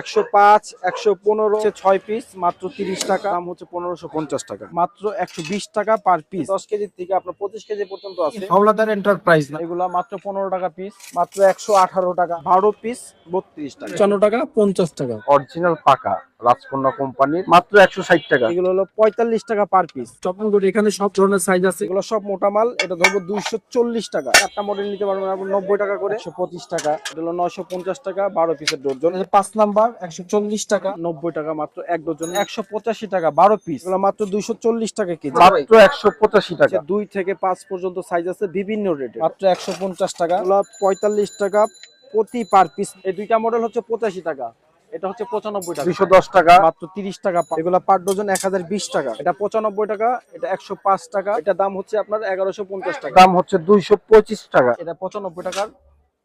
একশো পাঁচ একশো পনেরো। ছয় পিস মাত্র তিরিশ টাকা। দাম হচ্ছে পনেরোশো পঞ্চাশ টাকা। মাত্র একশো বিশ টাকা পার পিস দশ কেজি থেকে আপনার পঁচিশ কেজি পর্যন্ত আছে। হাওলাদার এন্টারপ্রাইজ না? এগুলা মাত্র পনেরো টাকা পিস মাত্র একশো আঠারো টাকা। বারো পিস বত্রিশ টাকা। পঞ্চান্ন টাকা পঞ্চাশ টাকা। অরিজিনাল পাকা রাজকন্যা কোম্পানির মাত্র একশো ষাট টাকা। এগুলো হলো পঁয়তাল্লিশ টাকা পার পিস চপন করে এখানে সব ধরনের সাইজ আছে। এগুলো সব মোটা মাল এটা ধরবো দুইশো চল্লিশ টাকা। একটা মডেল নিতে পারবেন আপনি নব্বই টাকা করে। একশো পঁচিশ টাকা। এটা হলো নয়শো পঞ্চাশ টাকা বারো পিসের ডজন এই যে পাঁচ নাম্বার একশো চল্লিশ টাকা। নব্বই টাকা মাত্র এক ডজন। একশো পঁচাশি টাকা বারো পিস মাত্র দুইশো চল্লিশ টাকা কেজি। মাত্র একশো পঁচাশি টাকা। দুই থেকে পাঁচ পর্যন্ত সাইজ আছে বিভিন্ন রেটে মাত্র একশো পঞ্চাশ টাকা। পঁয়তাল্লিশ টাকা প্রতি পার পিস এই দুইটা মডেল হচ্ছে পঁচাশি টাকা। এটা হচ্ছে পঁচানব্বই টাকা। দুশো দশ টাকা। মাত্র তিরিশ টাকা এগুলো পার ডজন এক হাজার বিশ টাকা। এটা পঁচানব্বই টাকা এটা একশো পাঁচ টাকা। এটা দাম হচ্ছে আপনার এগারোশো পঞ্চাশ টাকা। দাম হচ্ছে দুইশো পঁচিশ টাকা। এটা পঁচানব্বই টাকার।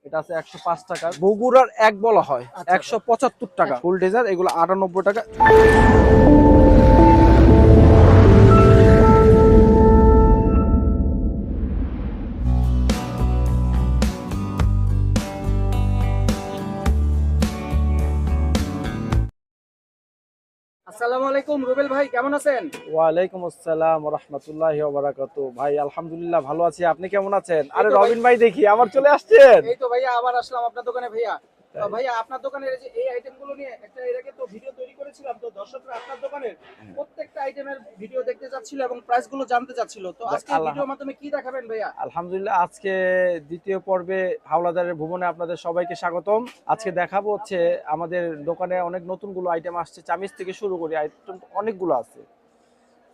এটা আছে একশো পাঁচ টাকা। বগুড়ার এক বলা হয় একশো পঁচাত্তর টাকা। ফুল ডেজার এগুলো আটানব্বই টাকা। আসসালামু আলাইকুম রুবেল ভাই কেমন আছেন? ওয়ালাইকুম আসসালাম রহমতুল্লাহ বারাকাত ভাই আলহামদুলিল্লাহ ভালো আছি। আপনি কেমন আছেন? আরে। রবিন ভাই দেখি আমার চলে আসছেন। এই তো ভাইয়া আবার আসলাম আপনার দোকানে ভাইয়া। ভাইয়া আপনার দোকানের যে এই আইটেমগুলো নিয়ে একটা এর আগে তো ভিডিও তৈরি করেছিলাম তো দর্শকরা আপনার দোকানের হ্যাঁ। প্রত্যেকটা আইটেমের ভিডিও দেখতে যাচ্ছিল এবং প্রাইস জানতে চাচ্ছিল। তো আজকে ভিডিওর মাধ্যমে কি দেখাবেন ভাইয়া? আলহামদুলিল্লাহ আজকে দ্বিতীয় পর্বে হাওলাদারের ভুবনে আপনাদের সবাইকে স্বাগতম। আজকে দেখাবো হচ্ছে আমাদের দোকানে অনেক নতুনগুলো আইটেম আসছে। চামিজ থেকে শুরু করি আইটেম অনেকগুলো আছে।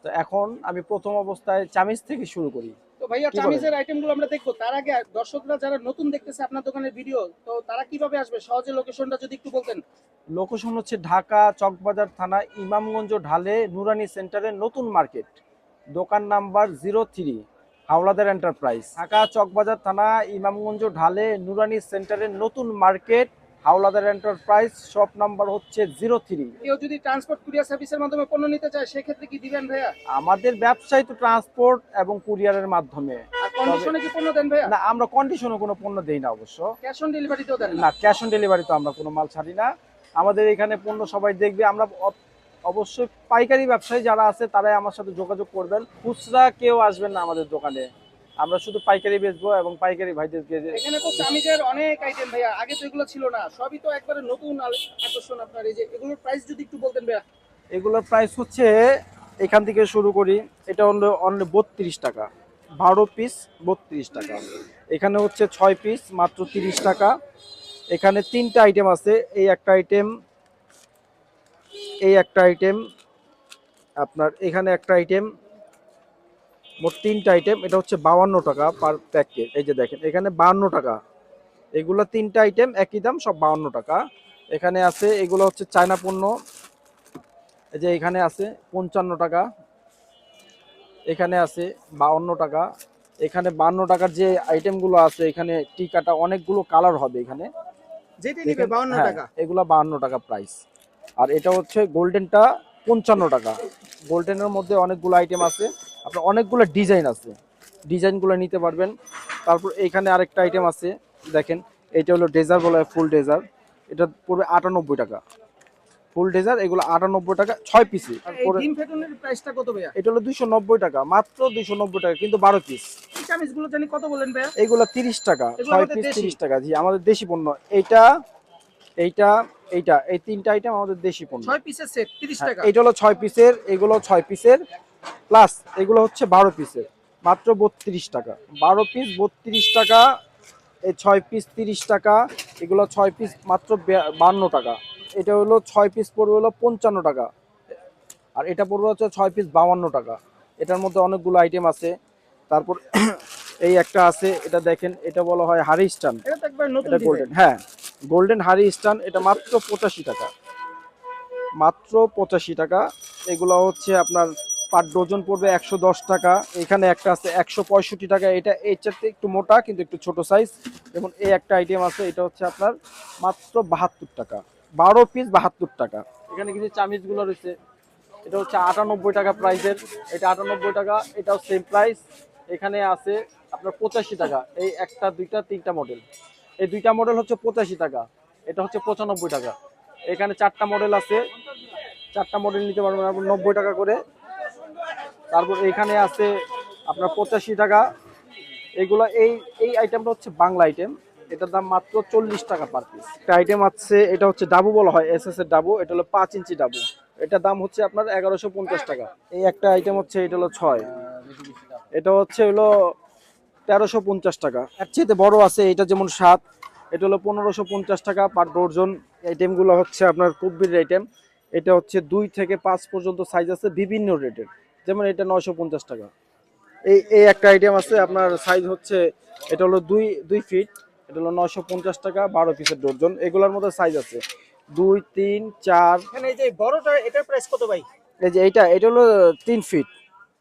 তো এখন আমি প্রথম অবস্থায় চামিজ থেকে শুরু করি। তো ভাইয়া চামিজের আইটেমগুলো আমরা দেখব। তার আগে দর্শকরা যারা নতুন দেখতেছে আপনার দোকানের ভিডিও তো তারা কীভাবে আসবে? সহজে লোকেশনটা যদি একটু বলতেন। লোকেশন হচ্ছে ঢাকা চকবাজার থানা ইমামগঞ্জ ঢালে নুরানি সেন্টারের নতুন মার্কেট। দোকান number zero three Howlader enterprise. Dhaka Chawkbazar থানা ইমামগঞ্জ ঢালে নুরানি সেন্টারের নতুন market. Howlader enterprise shop number হচ্ছে জিরো থ্রি। কেউ যদি ট্রান্সপোর্ট কুরিয়ার সার্ভিসের মাধ্যমে পণ্য নিতে চায় সেক্ষেত্রে কি দিবেন ভাইয়া? আমাদের ব্যবসায়ী তো ট্রান্সপোর্ট এবং কুরিয়ারের মাধ্যমে। কন্ডিশনে কি পণ্য দেন ভাইয়া? না আমরা কন্ডিশনে কোনো পণ্য দেই না অবশ্য। ক্যাশ অন ডেলিভারিতেও দেন না? ক্যাশ অন ডেলিভারি তো আমরা কোনো মাল ছাড়ি না। আমাদের এখানে পণ্য সবাই দেখবে। আমরা অবশ্যই পাইকারি ব্যবসায়ী যারা আছে তারাই আমার সাথে যোগাযোগ করবেন। খুচরা কেউ আসবেন না আমাদের দোকানে। আমরা শুধু পাইকারি বেচবো এবং পাইকারি ভাইদেরকে যে- এখানে তো চামিজের অনেক আইটেম ভাইয়া আগে তো এগুলো ছিল না সবই তো একবারে নতুন আকর্ষণ আপনার এই যে এগুলোর প্রাইস যদি একটু বলতেন ভাইয়া। এগুলোর প্রাইস হচ্ছে এখান থেকে শুরু করি এটা হলো অনলি বত্রিশ টাকা বারো পিস বত্রিশ টাকা। এখানে হচ্ছে ছয় পিস মাত্র তিরিশ টাকা। এখানে তিনটা আইটেম আছে এই একটা আইটেম এই একটা আইটেম আপনার এখানে একটা আইটেম মোট তিনটা আইটেম এটা হচ্ছে বাউান্ন টাকা পার প্যাকেট এই যে দেখেন এখানে বাউন্ন টাকা। এগুলো তিনটা আইটেম একই দাম সব বাউন্ন টাকা। এখানে আছে এগুলো হচ্ছে চায়না পণ্য। এই যে এখানে আছে পঞ্চান্ন টাকা। এখানে আছে বাউন্ন টাকা। এখানে বান্ন টাকার যে আইটেমগুলো আছে এখানে টিকাটা অনেকগুলো কালার হবে এখানে। যেটা নিবে দেখেন, 52 হ্যাঁ, এগুলা বাহান্ন টাকা প্রাইস আর এটা হচ্ছে গোল্ডেনটা পঞ্চান্ন টাকা। গোল্ডেনের মধ্যে অনেকগুলো আইটেম আছে। আপনার অনেকগুলো ডিজাইন আছে। ডিজাইনগুলো নিতে পারবেন। তারপর এখানে আরেকটা আইটেম আছে দেখেন এটা হলো ডেজার বলা হয় ফুল ডেজার এটা পড়বে আটানব্বই টাকা। ফুল ডেজার এগুলো আটানব্বই টাকা ছয় পিসি এটা হলো দুইশো নব্বই টাকা মাত্র দুইশো নব্বই টাকা কিন্তু বারো পিস কত বলেন ভাইয়া? তিরিশ টাকা ছয় পিস তিরিশ টাকা। জি আমাদের দেশি পণ্য। এইটা এইটা এইটা এই তিনটা আইটেম আমাদের দেশি পণ্য। 6 পিসের সেট 30 হ্যাঁ, টাকা। এইটা হলো ছয় পিসের এগুলো ছয় পিসের প্লাস এগুলো হচ্ছে বারো পিসের মাত্র বত্রিশ টাকা। বারো পিস বত্রিশ টাকা এই ছয় পিস তিরিশ টাকা এগুলো ছয় পিস মাত্র বান্ন টাকা। এটা হলো ছয় পিস পড়বে হলো পঞ্চান্ন টাকা। আর এটা পড়বে হচ্ছে ছয় পিস বাউান্ন টাকা। এটার মধ্যে অনেকগুলো আইটেম আছে। তারপর এই একটা আছে এটা দেখেন এটা বলা হয় হারি স্টান। এটা গোল্ডেন হ্যাঁ গোল্ডেন হারি স্টান এটা মাত্র পঁচাশি টাকা। মাত্র পঁচাশি টাকা। এগুলো হচ্ছে আপনার পার ডজন পড়বে একশো দশ টাকা। এখানে একটা আছে একশো পঁয়ষট্টি টাকা। এটা এর চাইতে একটু মোটা, কিন্তু একটু ছোট সাইজ এবং এই একটা আইটেম আছে, এটা হচ্ছে আপনার মাত্র বাহাত্তর টাকা। বারো পিস বাহাত্তর টাকা। এখানে কিছু চামিজগুলো রয়েছে। এটা হচ্ছে আটানব্বই টাকা প্রাইসের এটা আটানব্বই টাকা, এটাও সেম প্রাইস এখানে আছে আপনার পঁচাশি টাকা। এই একটা, দুইটা, তিনটা মডেল এই দুইটা মডেল হচ্ছে পঁচাশি টাকা। এটা হচ্ছে পঁচানব্বই টাকা। এখানে চারটা মডেল আছে। চারটা মডেল নিতে পারবেন আপনার নব্বই টাকা করে। তারপর এখানে আছে আপনার পঁচাশি টাকা। এগুলো এই এই আইটেমটা হচ্ছে বাংলা আইটেম এটার দাম মাত্র চল্লিশ টাকা পার পিস একটা আইটেম আছে, এটা হচ্ছে ডাবু বলা হয় এস এস এর ডাবু। এটা হলো পাঁচ ইঞ্চি ডাবু। এটার দাম হচ্ছে আপনার এগারোশো পঞ্চাশ টাকা। এই একটা আইটেম হচ্ছে, এটা হলো ছয়। এটা হচ্ছে হলো তেরোশো পঞ্চাশ টাকা। এর চেয়ে বড় আছে, এটা যেমন সাত, এটা হলো পনেরোশো পঞ্চাশ টাকা পার ডর্জন আইটেমগুলো হচ্ছে আপনার কুব্বির আইটেম এটা হচ্ছে দুই থেকে পাঁচ পর্যন্ত সাইজ আছে, বিভিন্ন রেটের যেমন এটা নয়শো পঞ্চাশ টাকা। এই এই একটা আইটেম আছে আপনার সাইজ হচ্ছে এটা হলো দুই দুই ফিট এটা হলো নয়শো পঞ্চাশ টাকা বারো পিসের ডর্জন এগুলোর মধ্যে সাইজ আছে। দুই তিন চার। এখানে এই যে বড়টা এটার প্রাইস কত ভাই? এই যে এটা এটা হলো তিন ফিট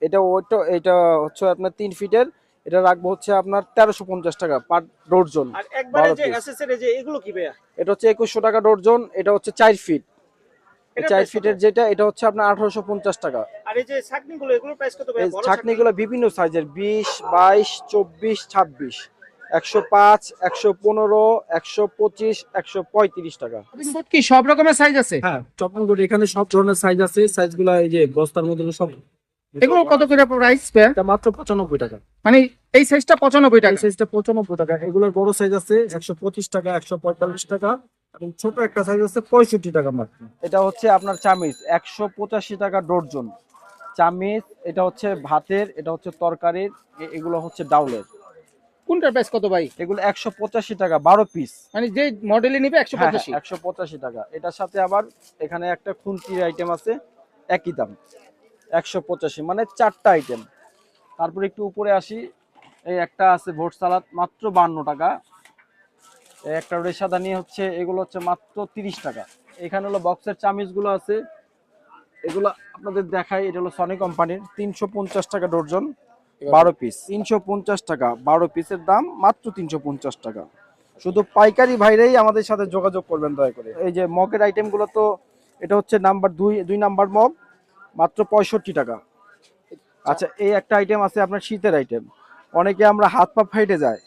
এটা ওইটা এটা হচ্ছে আপনার তিন ফিটের এটা রাখব হচ্ছে আপনার তেরোশো পঞ্চাশ টাকা পার ডর্জন আর একবারে যে piece। এসএসএর যে এগুলো কি ভাইয়া? এটা হচ্ছে একুশশো টাকা ডর্জন এটা হচ্ছে চার ফিট চার ফিটের যেটা এটা হচ্ছে আপনার আঠারোশো পঞ্চাশ টাকা। আর এই যে ছাকনিগুলো এগুলোর প্রাইস কত ভাই? ছাকনিগুলো বিভিন্ন সাইজের বিশ বাইশ চব্বিশ ছাব্বিশ। একশো পাঁচ একশো পনেরো একশো পঁচিশ একশো পঁয়ত্রিশ টাকা। কি সব রকমের সাইজ আছে? হ্যাঁ চপিং বোর্ড এখানে সব ধরনের সাইজ আছে সাইজগুলা এই যে বস্তার মধ্যে সব। এগুলো কত করে প্রাইস মাত্র পঁচানব্বই টাকা। মানে এই সাইজটা পঁচানব্বই এই সাইজটা পঁচানব্বই টাকা। এগুলোর বড় সাইজ আছে একশো পঁচিশ টাকা একশো পঁয়তাল্লিশ টাকা। এবং ছোট একটা সাইজ আছে পঁয়ষট্টি টাকা মাত্র। এটা হচ্ছে আপনার চামিচ একশো পঁচাশি টাকা ডর্জন চামিচ এটা হচ্ছে ভাতের এটা হচ্ছে তরকারির এগুলো হচ্ছে ডাউলের। কোনটার প্রাইস কত ভাই? এগুলো একশো পঁচাশি টাকা বারো পিস মানে যে মডেলে নিবে একশো পঁচাশি। একশো পঁচাশি টাকা। এটার সাথে আবার এখানে একটা খুন্তির আইটেম আছে একই দাম। একশো পঁচাশি মানে চারটা আইটেম তারপর একটু উপরে আসি এই একটা আছে ভোট সালাদ মাত্র বান্ন টাকা। একটা রেশাদানি হচ্ছে এগুলো হচ্ছে মাত্র তিরিশ টাকা। এখানে হলো বক্সের চামিচগুলো আছে। এগুলো আপনাদের দেখাই এটা হলো সনি কোম্পানির তিনশো পঞ্চাশ টাকা ডর্জন বারো পিস তিনশো পঞ্চাশ টাকা বারো পিসের দাম মাত্র তিনশো পঞ্চাশ টাকা। শুধু পাইকারি ভাইরাই আমাদের সাথে যোগাযোগ করবেন দয়া করে। এই যে মগের আইটেমগুলো তো এটা হচ্ছে নাম্বার দুই দুই নাম্বার মগ মাত্র পঁয়ষট্টি টাকা। আচ্ছা এই একটা আইটেম আছে আপনার শীতের আইটেম অনেকে আমরা হাত পা ফাইটে যায়।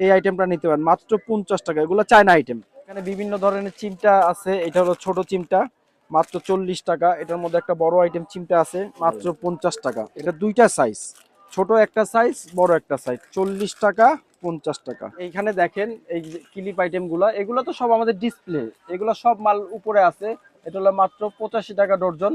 এই আইটেমটা নিতে পারেন। মাত্র পঞ্চাশ টাকা। এগুলো চায়না আইটেম এখানে বিভিন্ন ধরনের চিমটা আছে। এটা হলো ছোট চিমটা। মাত্র চল্লিশ টাকা। এটার মধ্যে একটা বড় আইটেম চিমটা আছে। মাত্র পঞ্চাশ টাকা। এটা দুইটা সাইজ ছোট একটা সাইজ বড় একটা সাইজ চল্লিশ টাকা, পঞ্চাশ টাকা। এইখানে দেখেন এই ক্লিপ আইটেমগুলা। এগুলো তো সব আমাদের ডিসপ্লে এগুলো সব মাল উপরে আছে। এটা হলো মাত্র পঁচাশি টাকা ডর্জন।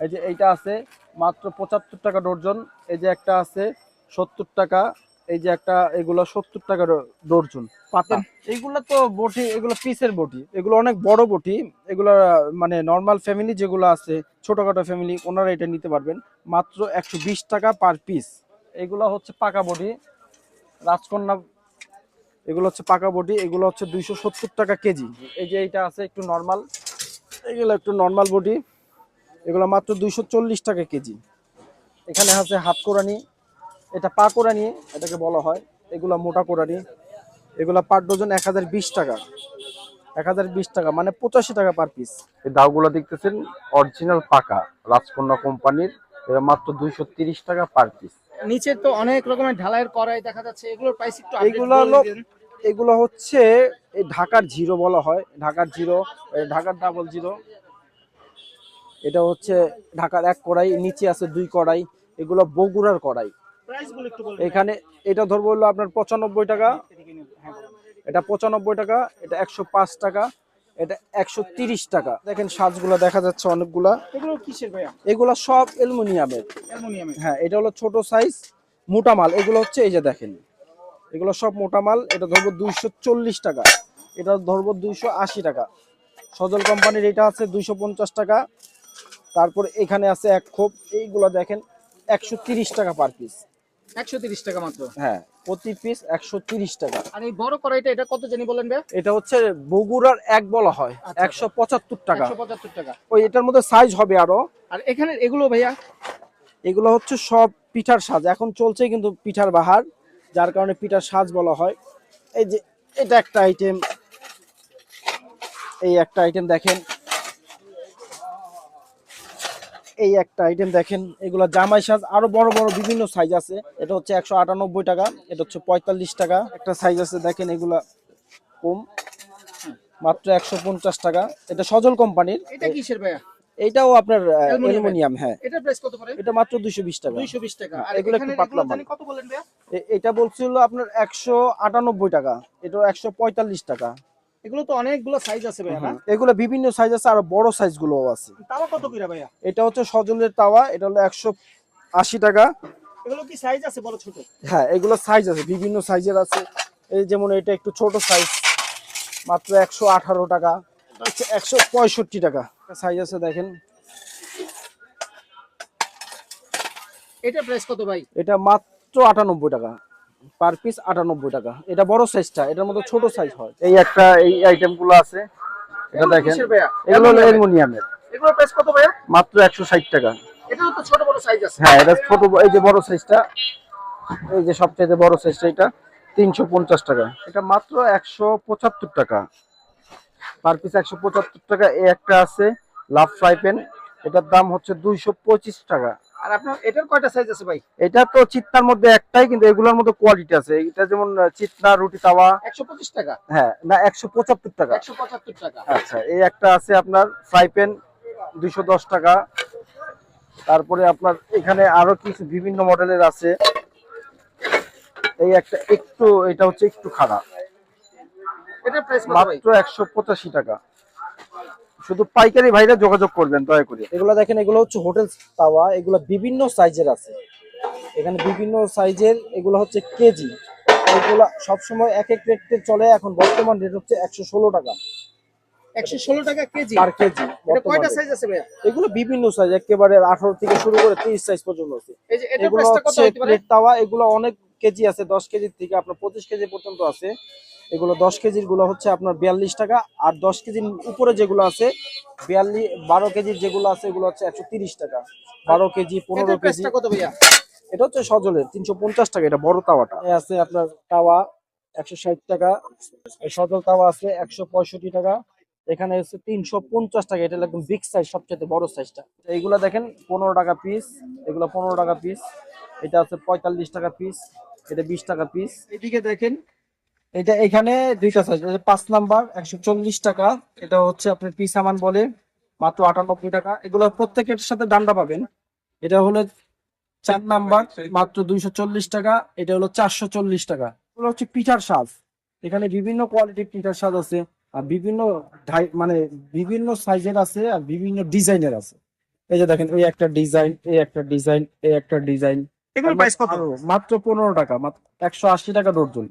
এই যে এইটা আছে। মাত্র পঁচাত্তর টাকা ডর্জন। এই যে একটা আছে, সত্তর টাকা। এই যে একটা এগুলো সত্তর টাকা ড- ডর্জন পাতা এইগুলো তো বটি এগুলো পিসের বটি। এগুলো অনেক বড় বটি। এগুলো মানে নর্মাল ফ্যামিলি যেগুলো আছে ছোটখাটো ফ্যামিলি ওনারা এটা নিতে পারবেন। মাত্র একশো বিশ টাকা পার পিস এগুলো হচ্ছে পাকা বটি। রাজকন্যা এগুলো হচ্ছে পাকা বটি। এগুলো হচ্ছে দুইশো সত্তর টাকা কেজি। এই যে এইটা আছে একটু নর্মাল এগুলো একটু নর্মাল বটি। এগুলো মাত্র দুইশো চল্লিশ টাকা কেজি। এখানে আছে হাত কোরানি এটা পা কোরানি এটাকে বলা হয়। এগুলা মোটা কোরানি। এগুলো পার ডজন এক হাজার বিশ টাকা। এক হাজার বিশ টাকা মানে পঁচাশি টাকা পার পিস। এই দাওগুলো দেখতেছেন অরিজিনাল পাকা রাজকন্যা কোম্পানির। এটা মাত্র দুইশো তিরিশ টাকা পার পিস। নিচে তো অনেক রকমের ঢালাইয়ের কড়াই দেখা যাচ্ছে এগুলোর প্রাইস একটু এগুলো হলো এগুলো হচ্ছে এই ঢাকার জিরো বলা হয় ঢাকার জিরো ঢাকার ডাবল জিরো। এটা হচ্ছে ঢাকার এক কড়াই নিচে আছে দুই কড়াই এগুলো বগুড়ার কড়াই। এখানে এটা ধরবো হলো আপনার পঁচানব্বই টাকা। এটা পঁচানব্বই টাকা এটা একশো পাঁচ টাকা এটা একশো তিরিশ টাকা। দেখেন সাজগুলো দেখা যাচ্ছে অনেকগুলা। এগুলো কিসের ভাইয়া? এগুলো সব অ্যালুমিনিয়ামের। অ্যালুমিনিয়ামের। হ্যাঁ এটা হলো ছোট সাইজ মোটা মাল। এগুলো হচ্ছে এই যে দেখেন। এগুলো সব মোটা মাল এটা ধরবো দুইশো চল্লিশ টাকা। এটা ধরবো দুইশো আশি টাকা। সজল কোম্পানির এটা আছে দুইশো পঞ্চাশ টাকা। তারপর এখানে আছে এক খোপ। এইগুলো দেখেন একশো তিরিশ টাকা পার পিস। একশো তিরিশ টাকা মাত্র। হ্যাঁ প্রতি পিস একশো তিরিশ টাকা। আর এই বড় কড়াইটা এটা কত জানি বলেন ভাই? এটা হচ্ছে বগুড়ার এক বলা হয় আচ্ছা। একশো পঁচাত্তর টাকা। একশো পঁচাত্তর টাকা। ওই এটার মধ্যে সাইজ হবে আরও। আর এখানে এগুলো ভাইয়া? এগুলো হচ্ছে সব পিঠার সাজ। এখন চলছে কিন্তু পিঠার বাহার যার কারণে পিঠার সাজ বলা হয়। এই যে এটা একটা আইটেম এই একটা আইটেম দেখেন। এই একটা আইটেম দেখেন এগুলো জামাই সাজ আরও বড় বড় বিভিন্ন সাইজ আছে। এটা হচ্ছে একশো আটানব্বই টাকা এটা হচ্ছে পঁয়তাল্লিশ টাকা। একটা সাইজ আছে দেখেন এগুলা কম মাত্র একশো পঞ্চাশ টাকা। এটা সজল কোম্পানির। এটা কিসের ভাইয়া? এইটাও আপনার অ্যালুমিনিয়াম হ্যাঁ। এটা প্রাইস কত পড়ে? এটা মাত্র দুইশো বিশ টাকা। 220 টাকা। আর এগুলো একটু পাতলা মাল। কত বলেন ভাইয়া? এটা বলছিল আপনার একশো আটানব্বই টাকা এটা একশো পঁয়তাল্লিশ টাকা। এগুলো তো অনেকগুলো সাইজ আছে ভাইয়া না? এগুলো বিভিন্ন সাইজ আছে আর বড় সাইজগুলো আছে। তাওয়া কত কইরা ভাইয়া? এটা হচ্ছে সজলের তাওয়া এটা হলো একশো আশি টাকা। এগুলো কি সাইজ আছে বড় ছোট? হ্যাঁ এগুলো সাইজ আছে বিভিন্ন সাইজের আছে। এই যেমন এটা একটু ছোট সাইজ মাত্র একশো আঠারো টাকা। এটা হচ্ছে একশো পঁয়ষট্টি টাকা। সাইজ আছে দেখেন। এটা প্রাইস কত ভাই? এটা মাত্র আটানব্বই টাকা। পার পিস আটানব্বই টাকা। এটা বড় সাইজটা এটার মধ্যে ছোট সাইজ হয়। এই একটা এই আইটেমগুলো আছে এটা দেখেন। এগুলো হলো অ্যালুমিনিয়ামের। এগুলো প্রাইস কত ভাইয়া? মাত্র একশো ষাট টাকা। এটাও তো ছোট বড় সাইজ আছে। হ্যাঁ এটা ছোট এই যে বড় সাইজটা এই যে সবচেয়ে বড় সাইজটা এটা তিনশো পঞ্চাশ টাকা। এটা মাত্র একশো পঁচাত্তর টাকা। পার পিস একশো পঁচাত্তর টাকা। এই একটা আছে লাভ ফ্রাই প্যান। এটার দাম হচ্ছে দুইশো পঁচিশ টাকা। আর আপনার এটার কয়টা সাইজ আছে ভাই? এটা তো চিত্তার মধ্যে একটাই কিন্তু এগুলোর মধ্যে কোয়ালিটি আছে। এটা যেমন চিত্তা রুটি তাওয়া। 125 টাকা? হ্যাঁ না একশো পঁচাত্তর টাকা। 175 টাকা। আচ্ছা এই একটা আছে আপনার ফ্রাই প্যান দুইশো দশ টাকা। তারপরে আপনার এখানে আরও কিছু বিভিন্ন মডেলের আছে। এই একটা একটু এটা হচ্ছে একটু খারাপ মাত্র একশো পঁচাশি টাকা। শুধু পাইকারি ভাইরা যোগাযোগ করবেন দয়া করে। এগুলো দেখেন এগুলো হচ্ছে হোটেল তাওয়া এগুলো বিভিন্ন সাইজের আছে। এখানে বিভিন্ন সাইজের এগুলো হচ্ছে কেজি। এগুলো সবসময় এক এক রেটে চলে এখন বর্তমান রেট হচ্ছে একশো ষোলো টাকা। 116 টাকা কেজি? পার কেজি এটা কয়টা সাইজ আছে ভাইয়া? এগুলো বিভিন্ন সাইজ একেবারে আঠারো থেকে শুরু করে তিরিশ সাইজ পর্যন্ত আছে। এই যে এগুলো প্রাইসটা কত হচ্ছে হতে পারে? প্লেট তাওয়া এগুলো অনেক কেজি আছে দশ কেজির থেকে আপনার পঁচিশ কেজি পর্যন্ত আছে। এগুলো দশ কেজিরগুলো হচ্ছে আপনার বিয়াল্লিশ টাকা। আর দশ কেজির উপরে যেগুলো আছে বিয়াল্লিশ বারো কেজির যেগুলো আছে এগুলো হচ্ছে একশো তিরিশ টাকা। বারো কেজি পনেরো কেজি। ভাইয়া? এটা হচ্ছে সজলের তিনশো পঞ্চাশ টাকা এটা বড় তাওয়াটা। আছে আপনার তাওয়া একশো ষাট টাকা। সজল তাওয়া আছে একশো পঁয়ষট্টি টাকা। এখানে হচ্ছে তিনশো পঞ্চাশ টাকা এটা একদম বিগ সাইজ সবচেয়ে বড় সাইজটা এইগুলা দেখেন পনেরো টাকা পিস এগুলো পনেরো টাকা পিস এটা আছে পঁয়তাল্লিশ টাকা পিস এটা বিশ টাকা পিস এদিকে দেখেন এটা এখানে দুইটা সাইজ পাঁচ নাম্বার একশো চল্লিশ টাকা। এটা হচ্ছে আপনার পিস সামান বলে মাত্র আটানব্বই টাকা। এগুলো প্রত্যেকের সাথে ডান্ডা পাবেন। এটা হলো চার নাম্বার মাত্র দুইশো চল্লিশ টাকা। এটা হলো চারশো চল্লিশ টাকা। এগুলো হচ্ছে পিঠার সাজ। এখানে বিভিন্ন কোয়ালিটির পিঠার সাজ আছে আর বিভিন্ন মানে বিভিন্ন সাইজের আছে আর বিভিন্ন ডিজাইনের আছে। এই যে দেখেন এই একটা ডিজাইন এই একটা ডিজাইন এই একটা ডিজাইন। এগুলো প্রাইস কত? মাত্র পনেরো টাকা মাত্র একশো আশি টাকা ডর্জন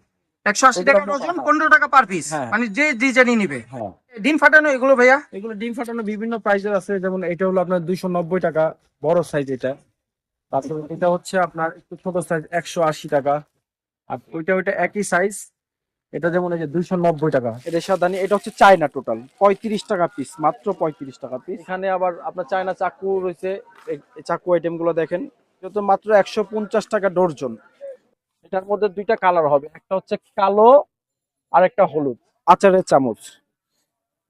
180 টাকা ডজন। 15 টাকা পার পিস হ্যাঁ। মানে যে ডিজাইনই নিবে। হ্যাঁ। ডিম ফাটানো এগুলো ভাইয়া? এগুলো ডিম ফাটানো বিভিন্ন প্রাইসের আছে যেমন এটা হলো আপনার দুইশো নব্বই টাকা বড় সাইজ এটা। তারপর এটা হচ্ছে আপনার একটু ছোট সাইজ একশো আশি টাকা। আর ওইটা ওইটা একই সাইজ এটা যেমন এই যে দুইশো নব্বই টাকা। এটা সাদানি এটা হচ্ছে চায়না টোটাল পঁয়ত্রিশ টাকা পিস মাত্র পঁয়ত্রিশ টাকা পিস এখানে আবার আপনার চায়না চাকু রয়েছে। চাকু আইটেমগুলো দেখেন। এটা তো মাত্র একশো পঞ্চাশ টাকা ডর্জন এটার মধ্যে দুইটা কালার হবে একটা হচ্ছে কালো আর একটা হলুদ। আচারের চামচ।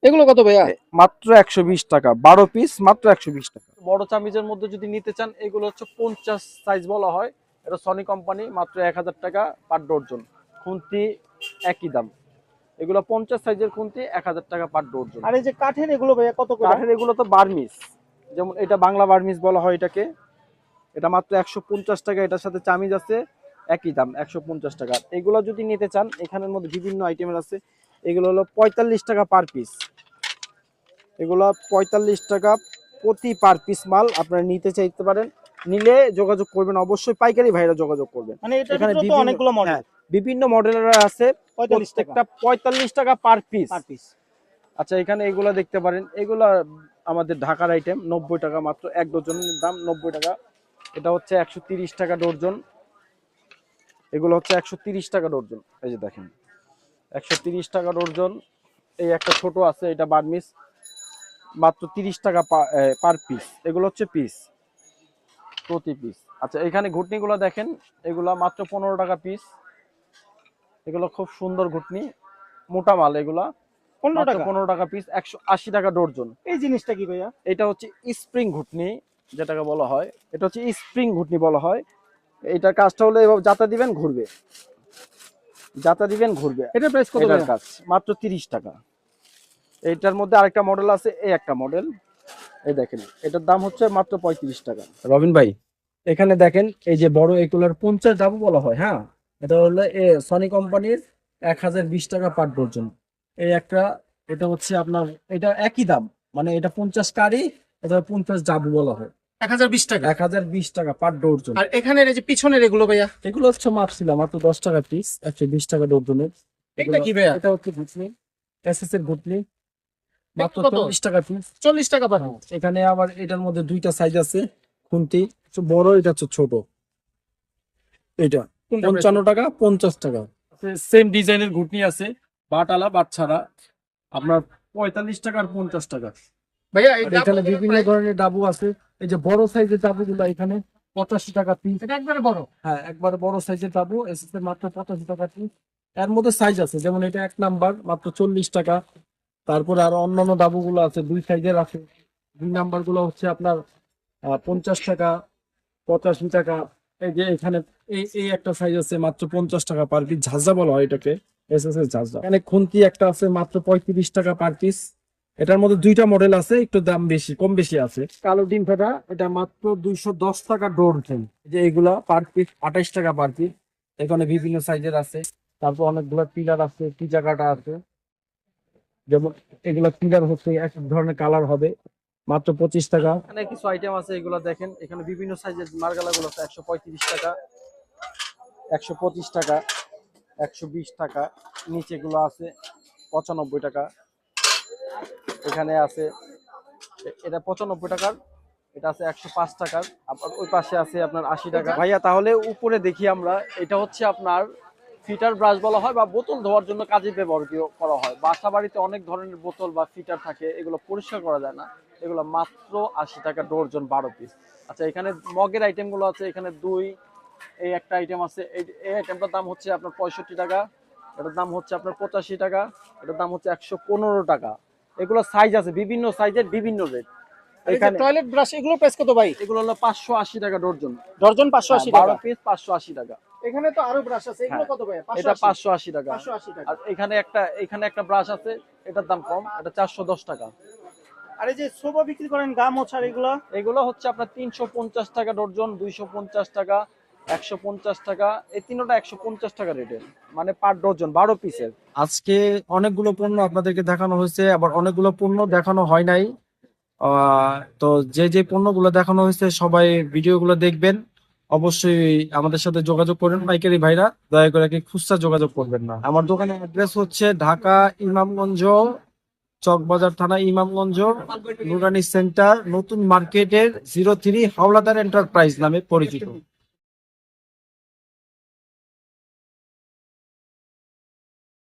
এগুলো কত ভাইয়া? মাত্র একশো বিশ টাকা। বারো পিস মাত্র একশো বিশ টাকা। বড় চামিজের মধ্যে যদি নিতে চান এগুলো হচ্ছে পঞ্চাশ সাইজ বলা হয়। এটা সনি কোম্পানি মাত্র এক হাজার টাকা পার ডর্জন খুন্তি একই দাম। এগুলো পঞ্চাশ সাইজের খুন্তি এক হাজার টাকা পার ডর্জন আর এই যে কাঠের এগুলো ভাইয়া কত কাঠের এগুলো তো বার্মিস যেমন এটা বাংলা বার্মিস বলা হয় এটাকে। এটা মাত্র একশো পঞ্চাশ টাকা এটার সাথে চামিজ আছে। একই দাম একশো পঞ্চাশ টাকা। এগুলো যদি নিতে চান এখানের মধ্যে বিভিন্ন আইটেমের আছে। এগুলো হলো পঁয়তাল্লিশ টাকা পার পিস এগুলো পঁয়তাল্লিশ টাকা প্রতি পার পিস মাল আপনারা নিতে চাইতে পারেন। নিলে যোগাযোগ করবেন অবশ্যই পাইকারি ভাইরা যোগাযোগ করবেন। মানে এখানে বিভিন্ন- অনেকগুলো মডেল হ্যাঁ, বিভিন্ন মডেলের আছে। প্রত্যেকটা পঁয়তাল্লিশ টাকা পার পিস পার পিস আচ্ছা এখানে এগুলা দেখতে পারেন। এগুলা আমাদের ঢাকার আইটেম নব্বই টাকা মাত্র এক ডজনের দাম নব্বই টাকা। এটা হচ্ছে একশো তিরিশ টাকা ডর্জন এগুলো হচ্ছে একশো তিরিশ টাকা ডর্জন এই যে দেখেন একশো তিরিশ টাকা ডর্জন এই একটা ছোট আছে এটা বার্মিস মাত্র তিরিশ টাকা পার পিস এগুলো হচ্ছে পিস প্রতি পিস আচ্ছা এখানে ঘুটনিগুলো দেখেন এগুলা মাত্র পনেরো টাকা পিস এগুলো খুব সুন্দর ঘুটনি মোটা মাল এগুলা। 15 টাকা? পনেরো টাকা পিস একশো আশি টাকা ডর্জন। এই জিনিসটা কি ভাইয়া? এটা হচ্ছে স্প্রিং ঘুটনি যেটাকে বলা হয়। এটা হচ্ছে স্প্রিং ঘুটনি বলা হয়। এটার কাজটা হলো এভাবে যাতা দিবেন ঘুরবে। যাতা দিবেন ঘুরবে। এটা প্রাইস কত এটার কাজ মাত্র তিরিশ টাকা। এইটার মধ্যে আরেকটা মডেল আছে এই একটা মডেল এই দেখেন এটার দাম হচ্ছে মাত্র পঁয়ত্রিশ টাকা। রবিন ভাই এখানে দেখেন এই যে বড় এগুলোর পঞ্চাশ ডাবু বলা হয় হ্যাঁ? এটা হলো এ সনি কোম্পানির এক হাজার বিশ টাকা পার ডর্জন এই একটা এটা হচ্ছে আপনার এটা একই দাম মানে এটা পঞ্চাশ কারি এটা পঞ্চাশ ডাবু বলা হয়। এক হাজার বিশ টাকা। এক হাজার বিশ টাকা পার ডর্জন আর এখানের এই যে পিছনের এগুলো ভাইয়া? এগুলো হচ্ছে মাপছিলাম মাত্র দশ টাকা পিস একশো বিশ টাকা ডর্জনের এটা কি ভাইয়া? এটা হচ্ছে গুটলি এসএস এর গুটলি মাত্র কত? চল্লিশ টাকা পিস চল্লিশ টাকা পার। এখানে আবার এটার মধ্যে দুইটা সাইজ আছে খুন্তি বড় এটা হচ্ছে ছোট। এটা কোনটা পঞ্চান্ন টাকা পঞ্চাশ টাকা। সেম ডিজাইনের ঘুটনি আছে বাটালা বাচ্চারা আপনার পঁয়তাল্লিশ টাকা আর পঞ্চাশ টাকা। ভাইয়া এখানে বিভিন্ন ধরনের ডাবু আছে। এই যে বড় সাইজের ডাবু গুলো এখানে পঁচাশি টাকা পিস এটা একবারে বড়? হ্যাঁ একবারে বড় সাইজের ডাবু এসেছে মাত্র পঁচাশি টাকা পিস এর মধ্যে সাইজ আছে যেমন এটা এক নাম্বার মাত্র চল্লিশ টাকা। তারপরে আরও অন্যান্য ডাবু গুলো আছে দুই সাইজের আছে। দুই নাম্বারগুলো হচ্ছে আপনার পঞ্চাশ টাকা পঁচাশি টাকা। এই যে এখানে এই এই একটা সাইজ আছে মাত্র পঞ্চাশ টাকা পার পিস ঝাঁঝা বলা হয় এটাকে এস এস এস ঝাঁঝা। এখানে খুন্তি একটা আছে মাত্র পঁয়ত্রিশ টাকা পার পিস এটার মধ্যে দুইটা মডেল আছে একটু দাম বেশি কম বেশি আছে। কালো ডিম ফেটা এটা মাত্র দুইশো দশ টাকা ডোর ফ্রেম যে এগুলা পার পিস আঠাইশ টাকা পার পিস এখানে বিভিন্ন সাইজের আছে। তারপর অনেকগুলো পিলার আছে টিচা কাটা আছে। যেমন এগুলা পিলার হচ্ছে এক ধরনের কালার হবে মাত্র পঁচিশ টাকা। এখানে কিছু আইটেম আছে এগুলো দেখেন। এখানে বিভিন্ন সাইজের মার্গালা গুলো আছে একশো পঁয়ত্রিশ টাকা একশো পঁচিশ টাকা একশো বিশ টাকা নিচে গুলো আছে পঁচানব্বই টাকা। এখানে আছে, এটা পঁচানব্বই টাকার, এটা আছে একশো পাঁচ টাকার, আবার ওই পাশে আছে আপনার আশি টাকা। ভাইয়া, তাহলে উপরে দেখি আমরা, এটা হচ্ছে আপনার ফিটার ব্রাশ বলা হয় বা বোতল ধোয়ার জন্য কাজে ব্যবহার করা হয়। বাসা বাড়িতে অনেক ধরনের বোতল বা ফিটার থাকে, এগুলো পরিষ্কার করা যায় না। এগুলো মাত্র আশি টাকা ডর্জন বারো পিস। আচ্ছা এখানে মগের আইটেমগুলো আছে, এখানে দুই, এই একটা আইটেম আছে, এই এই আইটেমটার দাম হচ্ছে আপনার পঁয়ষট্টি টাকা, এটার দাম হচ্ছে আপনার পঁচাশি টাকা, এটার দাম হচ্ছে একশো পনেরো টাকা। এগুলো সাইজ আছে বিভিন্ন সাইজের বিভিন্ন রেট এখানে টয়লেট ব্রাশ এগুলো প্রাইস কত ভাই? এগুলো হলো পাঁচশো আশি টাকা ডর্জন ডর্জন পাঁচশো আশি বারো পিস পাঁচশো আশি টাকা। এখানে তো আরও ব্রাশ আছে। এগুলো। কত ভাই? এটা পাঁচশো আশি। টাকা। পাঁচশো আশি টাকা। আর এখানে একটা এখানে একটা ব্রাশ আছে এটার দাম কম এটা চারশো দশ টাকা। আর এই যে সোফা বিক্রি করেন এগুলো? এগুলো হচ্ছে আপনার তিনশো পঞ্চাশ টাকা ডর্জন দুইশো পঞ্চাশ টাকা। একশো পঞ্চাশ টাকা, এই তিনটা একশো পঞ্চাশ টাকা রেটের মানে পার ডর্জন বারো পিসের। আজকে অনেকগুলো পণ্য আপনাদেরকে দেখানো হয়েছে, আবার অনেকগুলো পণ্য দেখানো হয় নাই। তো যে যে পণ্যগুলো দেখানো হয়েছে, সবাই ভিডিওগুলো দেখবেন। অবশ্যই আমাদের সাথে যোগাযোগ করেন পাইকারি ভাইরা। দয়া করে কি খুচরা যোগাযোগ করবেন না। আমার দোকানের অ্যাড্রেস হচ্ছে ঢাকা ইমামগঞ্জ, চকবাজার থানা ইমামগঞ্জ, নুরানি সেন্টার, নতুন মার্কেটের জিরো থ্রি হাওলাদার এন্টারপ্রাইজ নামে পরিচিত।